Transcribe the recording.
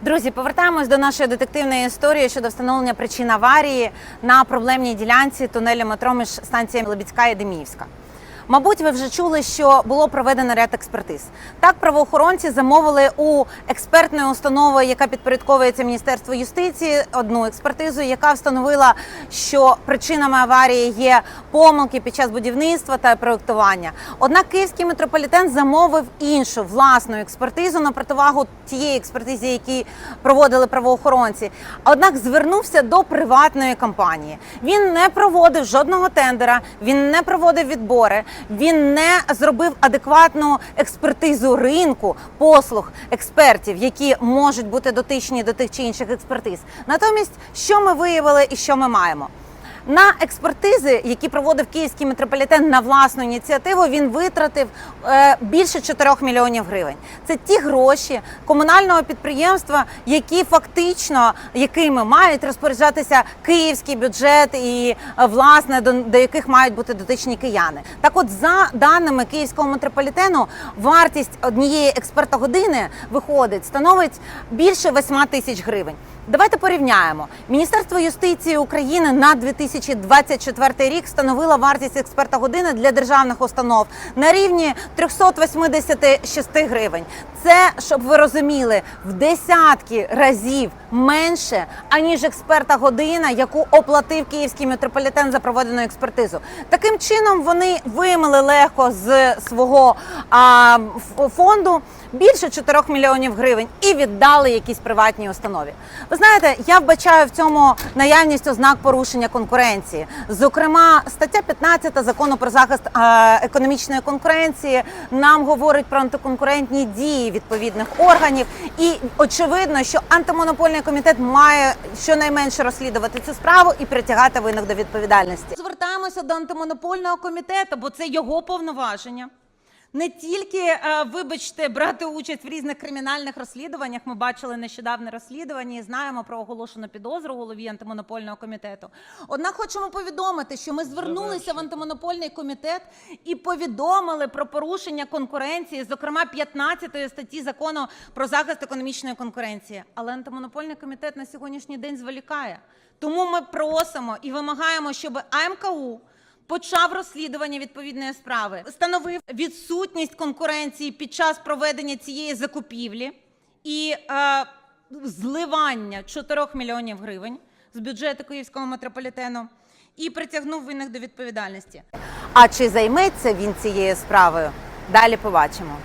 Друзі, повертаємось до нашої детективної історії щодо встановлення причин аварії на проблемній ділянці тунелю метро між станціями Лебідська і Деміївська. Мабуть, ви вже чули, що було проведено ряд експертиз. Так, правоохоронці замовили у експертної установи, яка підпорядковується Міністерству юстиції, одну експертизу, яка встановила, що причинами аварії є помилки під час будівництва та проектування. Однак київський метрополітен замовив іншу власну експертизу на противагу тієї експертизі, які проводили правоохоронці. Однак звернувся до приватної компанії. Він не проводив жодного тендера, він не проводив відбори, він не зробив адекватну експертизу ринку послуг експертів, які можуть бути дотичні до тих чи інших експертиз. Натомість, що ми виявили і що ми маємо? На експертизи, які проводив київський метрополітен на власну ініціативу, він витратив е, більше 4 мільйонів гривень. Це ті гроші комунального підприємства, які фактично якими мають розпоряджатися київський бюджет і е, власне до, до яких мають бути дотичні кияни. Так, от за даними київського метрополітену, вартість однієї експертогодини виходить становить більше 8 тисяч гривень. Давайте порівняємо. Міністерство юстиції України на 2024 рік встановило вартість експерта години для державних установ на рівні 386 гривень. Це, щоб ви розуміли, в десятки разів менше, аніж експерта година, яку оплатив київський метрополітен за проведену експертизу. Таким чином вони вимили легко з свого а, фонду більше 4 мільйонів гривень і віддали якійсь приватній установі. Ви знаєте, я вбачаю в цьому наявність ознак порушення конкуренції. Зокрема, стаття 15 закону про захист е, економічної конкуренції нам говорить про антиконкурентні дії відповідних органів, і очевидно, що антимонопольний комітет має щонайменше розслідувати цю справу і притягати винних до відповідальності. Звертаємося до антимонопольного комітету, бо це його повноваження. Не тільки, е, вибачте, брати участь в різних кримінальних розслідуваннях. Ми бачили нещодавне розслідування і знаємо про оголошену підозру голові антимонопольного комітету. Однак хочемо повідомити, що ми звернулися в антимонопольний комітет і повідомили про порушення конкуренції, зокрема 15 статті закону про захист економічної конкуренції. Але антимонопольний комітет на сьогоднішній день зволікає. Тому ми просимо і вимагаємо, щоб АМКУ почав розслідування відповідної справи, встановив відсутність конкуренції під час проведення цієї закупівлі і е, зливання 4 мільйонів гривень з бюджету Київського метрополітену і притягнув винних до відповідальності. А чи займеться він цією справою? Далі побачимо.